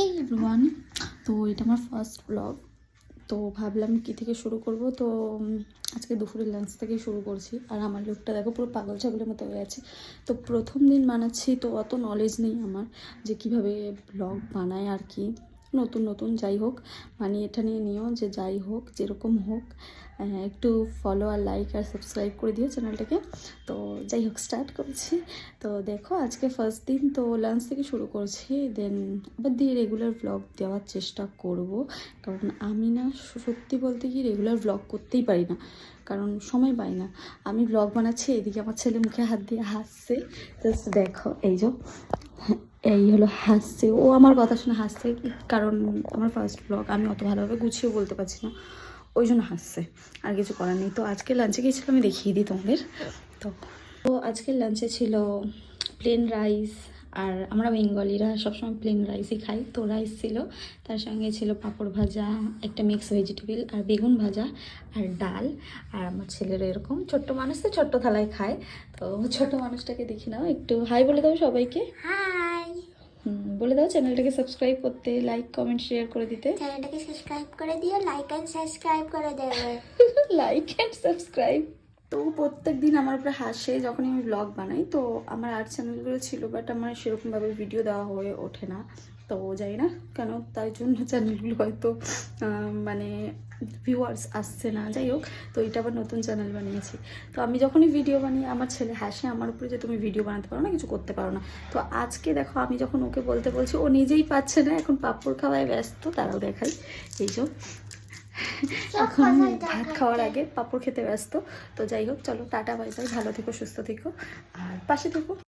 হে everyone তো এটা আমার ফার্স্ট ব্লগ তো ভাবলাম কি থেকে শুরু করব? তো আজকে দুপুরের লাঞ্চ থেকেই শুরু করছি। আর আমার লোকটা দেখো, পুরো পাগল ছাগলের মতো হয়ে আছে। তো প্রথম দিন বানাচ্ছি, তো অত নলেজ নেই আমার যে কীভাবে ব্লগ বানায় আর কি। নতুন নতুন যাই হোক মানে এটা নিয়ে নিও যে যাই হোক, যেরকম হোক একটু ফলো আর লাইক আর সাবস্ক্রাইব করে দিও চ্যানেলটাকে তো যাই হোক স্টার্ট করছি। তো দেখো, আজকে ফার্স্ট দিন তো লাঞ্চ থেকে শুরু করছি দেন আবার দিয়ে রেগুলার ব্লগ দেওয়ার চেষ্টা করব। কারণ আমি না, সত্যি বলতে কি রেগুলার ব্লগ করতেই পারি না, কারণ সময় পাই না। আমি ব্লগ বানাচ্ছি, এদিকে আমার ছেলে মুখে হাত দিয়ে হাসছে। জাস্ট দেখো, এই যে এই হলো হাসছে। ও আমার কথা শুনে হাসছে কারণ আমার ফার্স্ট ব্লগ আমি অত ভালোভাবে গুছিয়ে বলতে পারছি না। ওই জন্য হাসছে, আর কিছু করার নেই। তো আজকে লাঞ্চে গিয়েছিল আমি দেখিয়ে দিই তোমাদের। তো তো আজকের লাঞ্চে ছিল প্লেন রাইস আর আমরা বেঙ্গলিরা সবসময় প্লেন রাইসই খাই। তো রাইস ছিল তার সঙ্গে ছিল পাঁপড় ভাজা একটা মিক্স ভেজিটেবল আর বেগুন ভাজা আর ডাল। আর আমার ছেলের এরকম ছোট্ট মানুষ তো ছোট্ট থালায় খায়। তো ছোট মানুষটাকে দেখি নাও একটু হাই বলে দাও সবাইকে। হাই বলে দাও চ্যানেলটাকে সাবস্ক্রাইব করতে লাইক কমেন্ট শেয়ার করে দিতে। চ্যানেলটাকে সাবস্ক্রাইব করে দিও লাইক এন্ড সাবস্ক্রাইব করে দেবে। লাইক অ্যান্ড সাবস্ক্রাইব তো প্রত্যেক দিন আমার উপরে হাসে যখন আমি ব্লগ বানাই। তো আমার আর্ট চ্যানেলগুলো ছিল বাট আমার সেরকমভাবে ভিডিও দেওয়া হয়ে ওঠে না। তো যাই না কেন তার জন্য চ্যানেলগুলো হয়তো মানে ভিউয়ার্স আসছে না। যাই হোক, তো এটা আবার নতুন চ্যানেল বানিয়েছি। তো আমি যখনই ভিডিও বানিয়ে আমার ছেলে হাসে, আমার উপরে যে তুমি ভিডিও বানাতে পারো না, কিছু করতে পারো না। তো আজকে দেখো, আমি যখন ওকে বলতে বলছি, ও নিজেই পাচ্ছে না, এখন পাপড় খাওয়ায় ব্যস্ত, তারাও দেখাই। এই এখন ভাত খাওয়ার আগে পাপড় খেতে ব্যস্ত। তো যাই হোক চলো টাটা বাই বাই। ভালো থেকো সুস্থ থেকো। আর পাশে থেকো।